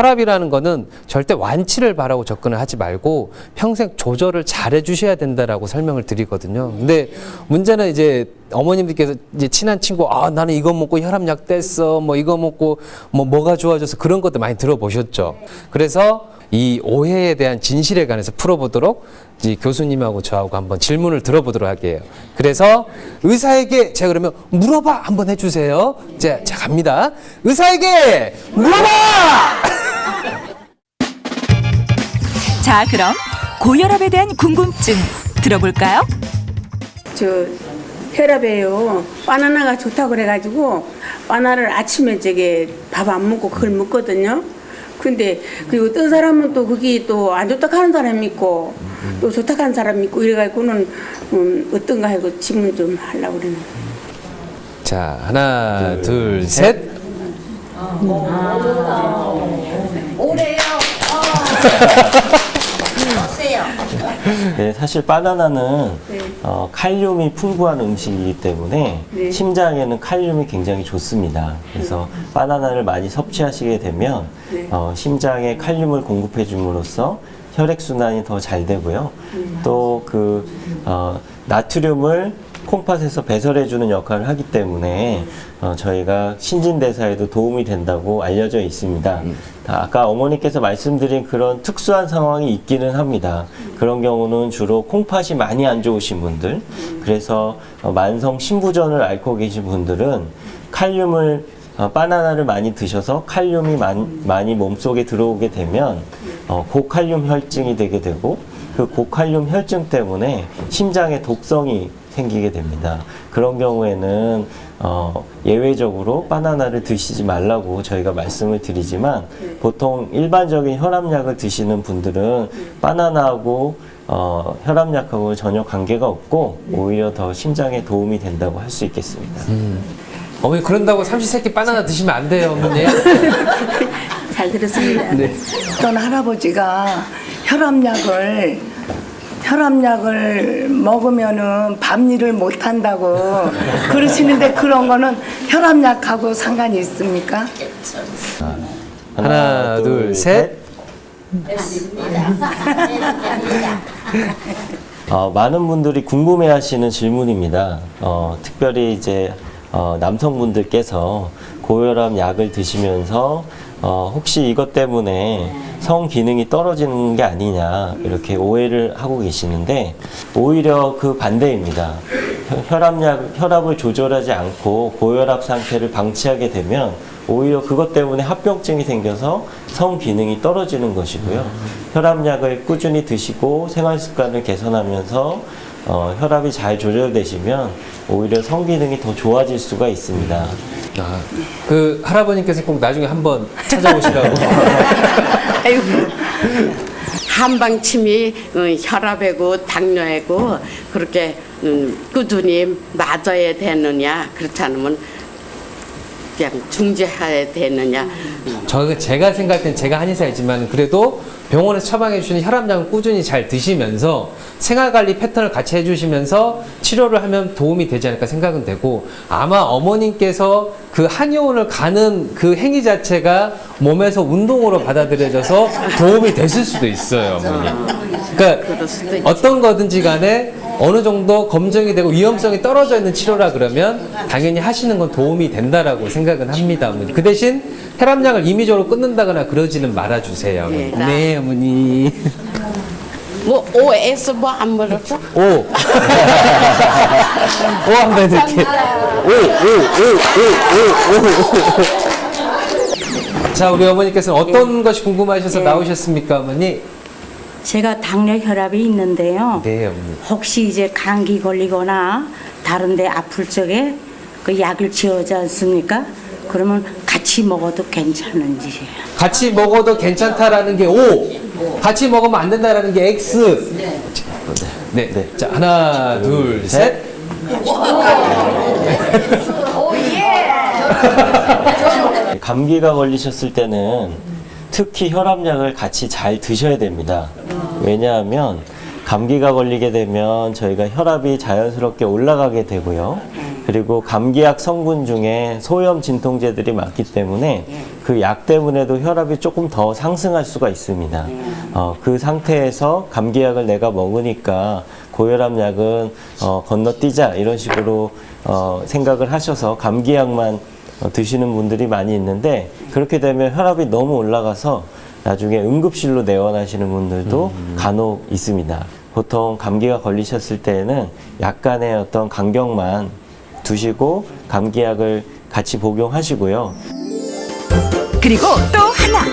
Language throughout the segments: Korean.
혈압이라는 거는 절대 완치를 바라고 접근을 하지 말고 평생 조절을 잘 해주셔야 된다라고 설명을 드리거든요. 근데 문제는 이제 어머님들께서 이제 친한 친구, 아, 나는 이거 먹고 혈압약 뗐어, 뭐 이거 먹고 뭐 뭐가 좋아져서 그런 것도 많이 들어보셨죠. 그래서 이 오해에 대한 진실에 관해서 풀어보도록 이 교수님하고 저하고 한번 질문을 들어보도록 할게요. 그래서 의사에게 제가 그러면 물어봐 한번 해주세요. 자, 자 갑니다. 의사에게 물어봐. 자, 그럼 고혈압에 대한 궁금증 들어볼까요? 저 혈압에요. 바나나가 좋다고 그래가지고 바나나를 아침에 저게 밥 안 먹고 그걸 먹거든요. 근데 그리고 뜬 사람은 또 그게 또 안 좋다 하는 사람이 있고 또 좋다 하는 사람이 있고 이래가지고는 음, 어떤가 하고 질문 좀 하려고 그러는 거예요. 자, 하나, 둘, 셋. 네, 사실 바나나는 네. 어, 칼륨이 풍부한 음식이기 때문에 네. 심장에는 칼륨이 굉장히 좋습니다. 그래서 바나나를 많이 섭취하시게 되면 네. 어, 심장에 칼륨을 공급해 줌으로써 혈액 순환이 더 잘 되고요. 또 그 어, 나트륨을 콩팥에서 배설해 주는 역할을 하기 때문에 어, 저희가 신진대사에도 도움이 된다고 알려져 있습니다. 아까 어머니께서 말씀드린 그런 특수한 상황이 있기는 합니다. 그런 경우는 주로 콩팥이 많이 안 좋으신 분들, 그래서 어, 만성 신부전을 앓고 계신 분들은 칼륨을 어, 바나나를 많이 드셔서 칼륨이 많- 많이 몸속에 들어오게 되면 어, 고칼륨 혈증이 되게 되고 그 고칼륨 혈증 때문에 심장에 독성이 생기게 됩니다. 그런 경우에는 어, 예외적으로 바나나를 드시지 말라고 저희가 말씀을 드리지만 보통 일반적인 혈압약을 드시는 분들은 바나나하고 어, 혈압약하고 전혀 관계가 없고 오히려 더 심장에 도움이 된다고 할 수 있겠습니다. 어머니 그런다고 삼시세끼 바나나 드시면 안 돼요, 어머니. 잘 들었습니다. 네. 어떤 할아버지가 혈압약을 혈압약을 먹으면은 밤일을 못 한다고 그러시는데 그런 거는 혈압약하고 상관이 있습니까? 하나, 둘, 셋. 어, 많은 분들이 궁금해하시는 질문입니다. 어, 특별히 이제 어, 남성분들께서 고혈압 약을 드시면서 어, 혹시 이것 때문에 성 기능이 떨어지는 게 아니냐 이렇게 오해를 하고 계시는데 오히려 그 반대입니다. 혈- 혈압약 혈압을 조절하지 않고 고혈압 상태를 방치하게 되면 오히려 그것 때문에 합병증이 생겨서 성 기능이 떨어지는 것이고요. 혈압약을 꾸준히 드시고 생활 습관을 개선하면서 어, 혈압이 잘 조절되시면 오히려 성 기능이 더 좋아질 수가 있습니다. 아, 그 할아버님께서 꼭 나중에 한번 찾아오시라고. 아이고 한방침이 어, 혈압이고 당뇨이고 그렇게 음, 꾸준히 맞아야 되느냐 그렇지 않으면 그냥 중지해야 되느냐 저 제가 생각할 땐 제가 한의사이지만 그래도 병원에서 처방해 주시는 혈압약을 꾸준히 잘 드시면서 생활 관리 패턴을 같이 해주시면서 치료를 하면 도움이 되지 않을까 생각은 되고 아마 어머님께서 그 한의원을 가는 그 행위 자체가 몸에서 운동으로 받아들여져서 도움이 됐을 수도 있어요, 어머니. 그러니까. 어떤 거든지 간에 어느 정도 검증이 되고 위험성이 떨어져 있는 치료라 그러면 당연히 하시는 건 도움이 된다라고 생각은 합니다, 어머니. 그 대신 혈압약을 임의적으로 끊는다거나 그러지는 말아주세요. 네, 나- 네, 어머니. 뭐 OS 뭐 안 물었어? 오. 오 한번 해드릴게요. 오, 오, 오, 오, 오, 오. 자, 우리 어머니께서는 어떤 것이 궁금하셔서 나오셨습니까, 어머니? 제가 당뇨 혈압이 있는데요. 네, 어머니. 혹시 이제 감기 걸리거나 다른데 아플 적에 그 약을 지어지 않습니까? 그러면 같이 먹어도 괜찮은지. 같이 먹어도 괜찮다라는 게 O, 같이 먹으면 안 된다라는 게 X. 네, 네. 자 하나, 둘, 셋. 감기가 걸리셨을 때는 특히 혈압약을 같이 잘 드셔야 됩니다. 왜냐하면 감기가 걸리게 되면 저희가 혈압이 자연스럽게 올라가게 되고요. 그리고 감기약 성분 중에 소염 진통제들이 많기 때문에 그 약 때문에도 혈압이 조금 더 상승할 수가 있습니다. 어, 그 상태에서 감기약을 내가 먹으니까 고혈압 약은 어, 건너뛰자 이런 식으로 어, 생각을 하셔서 감기약만 어, 드시는 분들이 많이 있는데 그렇게 되면 혈압이 너무 올라가서 나중에 응급실로 내원하시는 분들도 간혹 있습니다. 보통 감기가 걸리셨을 때에는 약간의 어떤 간격만 두시고 감기약을 같이 복용하시고요. 그리고 또 하나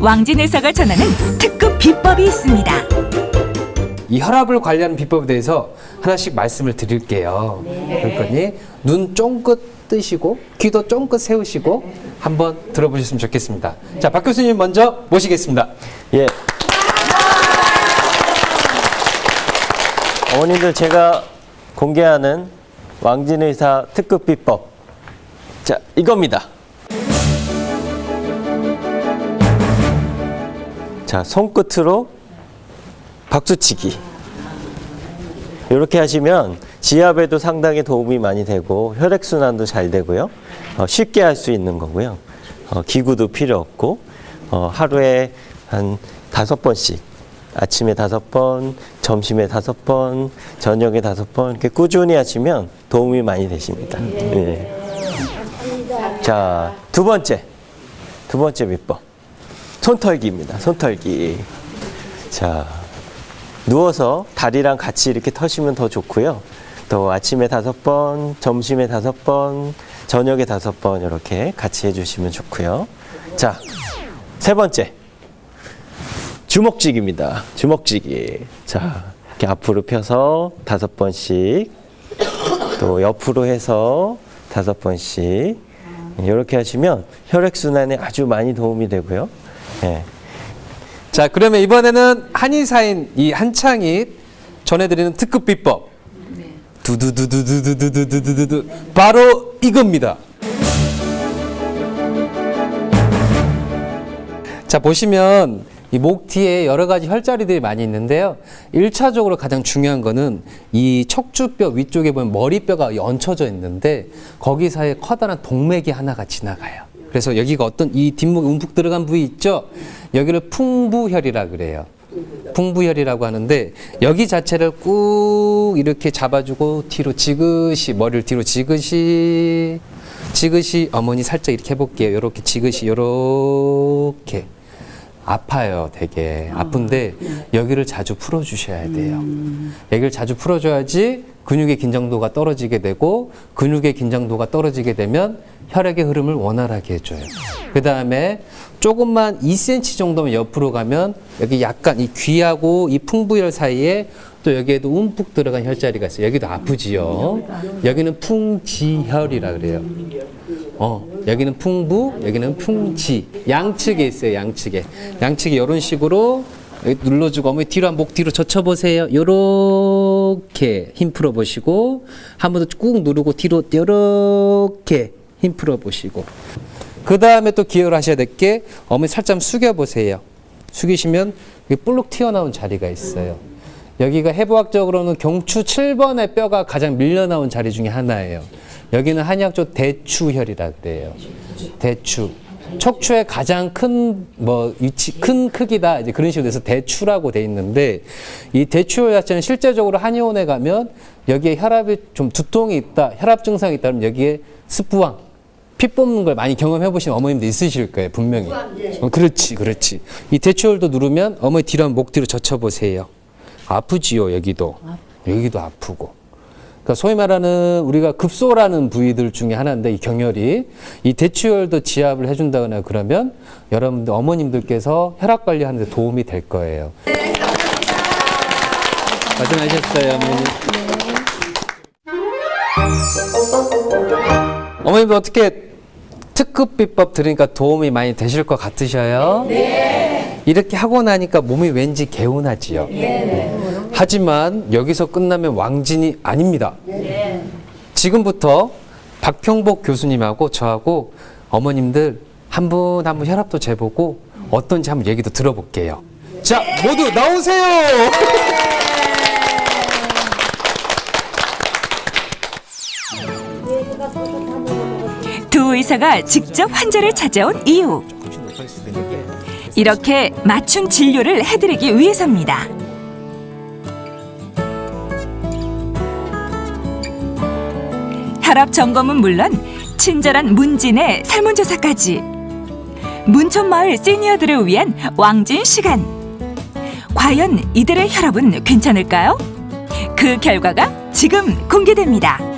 왕진 의사가 전하는 특급 비법이 있습니다. 이 혈압을 관리하는 비법에 대해서 하나씩 말씀을 드릴게요. 그러니 눈 쫑긋 뜨시고 귀도 쫑긋 세우시고 한번 들어보셨으면 좋겠습니다. 자, 박 교수님 먼저 모시겠습니다. 예. 어머님들 제가 공개하는 왕진의사 특급 비법. 자, 이겁니다. 자, 손끝으로 박수치기. 이렇게 하시면 지압에도 상당히 도움이 많이 되고 혈액순환도 잘 되고요. 어, 쉽게 할 수 있는 거고요. 어, 기구도 필요 없고 어, 하루에 한 다섯 번씩 아침에 다섯 번, 점심에 다섯 번, 저녁에 다섯 번 이렇게 꾸준히 하시면 도움이 많이 되십니다. 예. 자, 두 번째. 두 번째 비법. 손털기입니다. 손털기. 자, 누워서 다리랑 같이 이렇게 터시면 더 좋고요. 또 아침에 다섯 번, 점심에 다섯 번, 저녁에 다섯 번 이렇게 같이 해주시면 좋고요. 자, 세 번째. 주먹쥐기입니다. 주먹쥐기. 자, 이렇게 앞으로 펴서 다섯 번씩, 또 옆으로 해서 다섯 번씩, 이렇게 하시면 혈액순환에 아주 많이 도움이 되고요. 예. 자, 그러면 이번에는 한의사인 이 한창이 전해드리는 특급 비법. 두두두두두두두두두두 바로 이겁니다. 자, 보시면 이 목 뒤에 여러 가지 혈자리들이 많이 있는데요. 일차적으로 가장 중요한 거는 이 척추뼈 위쪽에 보면 머리뼈가 얹혀져 있는데 거기 사이에 커다란 동맥이 하나가 지나가요. 그래서 여기가 어떤 이 뒷목 움푹 들어간 부위 있죠? 여기를 풍부혈이라 그래요. 풍부혈이라고 하는데 여기 자체를 꾹 이렇게 잡아주고 뒤로 지그시 머리를 뒤로 지그시 지그시 어머니 살짝 이렇게 해볼게요. 이렇게 지그시 이렇게 아파요, 되게 아픈데 여기를 자주 풀어주셔야 돼요. 여기를 자주 풀어줘야지 근육의 긴장도가 떨어지게 되고 근육의 긴장도가 떨어지게 되면 혈액의 흐름을 원활하게 해줘요. 그 다음에 조금만 2cm 정도만 옆으로 가면 여기 약간 이 귀하고 이 풍부혈 사이에 또 여기에도 움푹 들어간 혈자리가 있어요. 여기도 아프지요. 여기는 풍지혈이라 그래요. 어, 여기는 풍부, 여기는 풍지. 양측에 있어요, 양측에. 양측에 이런 식으로 눌러주고 어머니 뒤로 한 목 뒤로 젖혀보세요. 요 렇게 힘 풀어 보시고 한 번 더 꾹 누르고 뒤로 요렇게 힘 풀어 보시고 그 다음에 또 기여를 하셔야 될 게 어머니 살짝 숙여 보세요. 숙이시면 여기 볼록 튀어나온 자리가 있어요. 여기가 해부학적으로는 경추 7번의 뼈가 가장 밀려나온 자리 중에 하나예요. 여기는 한의학적 대추혈이라 그래요. 대추. 척추의 가장 큰 뭐 위치 큰 크기다. 이제 그런 식으로 돼서 대추라고 돼 있는데 이 대추혈 자체는 실제적으로 한의원에 가면 여기에 혈압이 좀 두통이 있다 혈압 증상이 있다 그러면 여기에 스프왕 피 뽑는 걸 많이 경험해 보신 어머님도 있으실 거예요 분명히. 어, 그렇지 그렇지. 이 대추혈도 누르면 어머니 뒤로 목 뒤로 젖혀 보세요. 아프지요 여기도. 여기도 아프고 그러니까 소위 말하는 우리가 급소라는 부위들 중에 하나인데 이 경혈이 이 대추혈도 지압을 해준다거나 그러면 여러분들 어머님들께서 혈압 관리하는 데 도움이 될 거예요. 고생하셨어요, 어머니. 어머님도 어떻게 특급 비법 들으니까 도움이 많이 되실 것 같으셔요? 네. 이렇게 하고 나니까 몸이 왠지 개운하지요. 하지만 여기서 끝나면 왕진이 아닙니다. 지금부터 박평복 교수님하고 저하고 어머님들 한 분 한 분 혈압도 재보고 어떤지 한번 얘기도 들어볼게요. 자, 모두 나오세요! 두 의사가 직접 환자를 찾아온 이유. 이렇게 맞춤 진료를 해드리기 위해서입니다. 혈압 점검은 물론 친절한 문진의 설문조사까지 문촌마을 시니어들을 위한 왕진 시간. 과연 이들의 혈압은 괜찮을까요? 그 결과가 지금 공개됩니다.